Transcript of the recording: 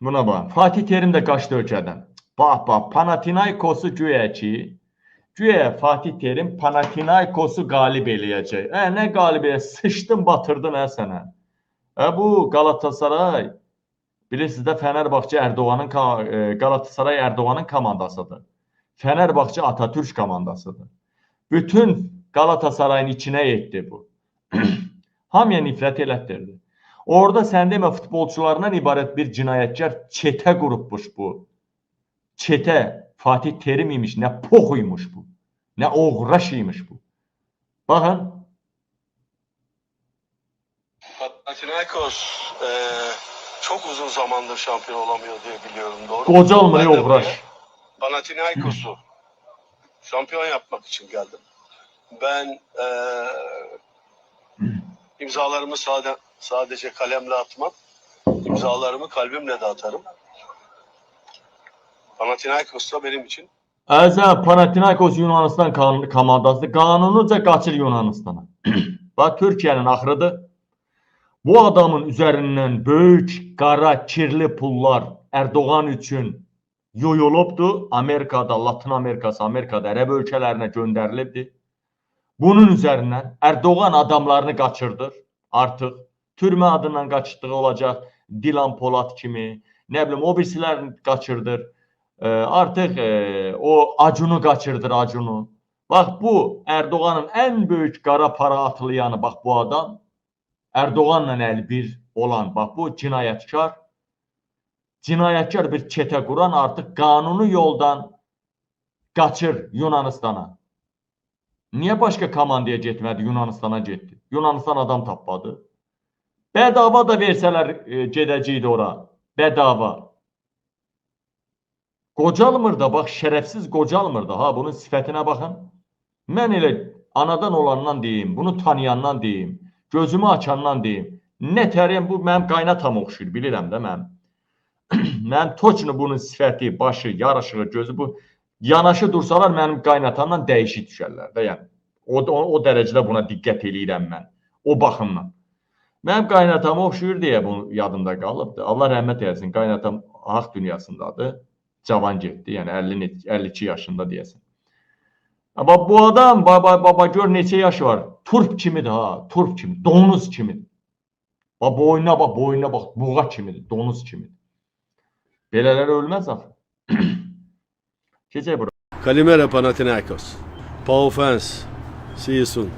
Buna bax. Fatih Terim də qaçdı ölkədən. Bax, bax, Panathinaikos'u güya ki, güya Fatih Terim Panathinaikos'u qalib eləyəcək. Hə, nə qalib eləyəcək? Sıçdın, batırdın hə sənə. Hə, bu Galatasaray bilirsiniz də Fenerbahçe Erdoğan'ın ka- e, Erdoğan'ın komandasıdır. Fenerbahçe Atatürk komandasıdır. Bütün Galatasaray'ın içine yetti bu. Hamıya nifrət elətdirdi. Orada sən demə futbolçularından ibarət bir cinayətkar çetə qurubmuş bu. Çetə Fatih Terim imiş, nə pox imiş bu. Nə oğraş imiş bu. Baxın, Panathinaikos eee, çok uzun zamandır şampiyon olamıyor diye biliyorum doğru de oğraş. Panathinaikos'u şampiyon yapmak için geldim. Ben eee, imzalarımı sade, sadece kalemle atmam. İmzalarımı kalbimle de atarım. Panathinaikos da benim için Əzə Panathinaikos Yunanistan komandası qanunuca qaçır Yunanistana. Bax Türkiyənin axırıdır. Bu adamın üzərindən böyük, qara, kirli pullar Erdoğan üçün yoyulubdu. Amerikada, Latın Amerikası, Amerikada, ərəb ölkələrinə göndərilibdi. Bunun üzərindən Erdoğan adamlarını qaçırdır artıq. Türmə adından qaçırdığı olacaq. Dilan Polat kimi, nə bilim o birisilərini qaçırdır. Ee, artıq e, o Acunu qaçırdır Acunu. Bax bu Erdoğanın ən böyük qara para atlayanı bax bu adam. Erdoğanla əli bir olan bax bu cinayətkar. Cinayətkar bir çetə quran artıq qanuni yoldan qaçır Yunanistana. Niyə başqa komandaya getmədi, Yunanistana getdi? Yunanistan adam tapmadı. Bədava da versələr e, gedəcəkdi ora. Bədava. Qocalmır da, bax şərəfsiz qocalmır da. Ha, bunun sifətinə baxın. Mən elə anadan olandan deyim, bunu tanıyandan deyim, gözümü açandan deyim. Nə tərəm bu mənim qaynatam oxşuyur, bilirəm də mənim. mənim toçnu bunun sifəti, başı, yaraşığı, gözü bu yanaşı dursalar mənim qaynatamdan dəyişik düşərlər də, yəni. O, o, o dərəcədə buna diqqət eləyirəm mən. O baxımdan. Mənim qaynatam oxşuyur deyə bu yadımda qalıbdı. Allah rəhmət eləsin. Qaynatam haq dünyasındadır. Cavan getdi. Yəni 50 net- 52 yaşında deyəsən. Amma bu adam baba baba gör neçə yaşı var. Turp kimidir ha, turp kimi, donuz kimidir. Bax boynuna bax, boynuna bax, buğa kimidir, donuz kimidir. Belələr ölməz axı. Keçək bura. Kalimera Panathinaikos. Paul fans. See you soon.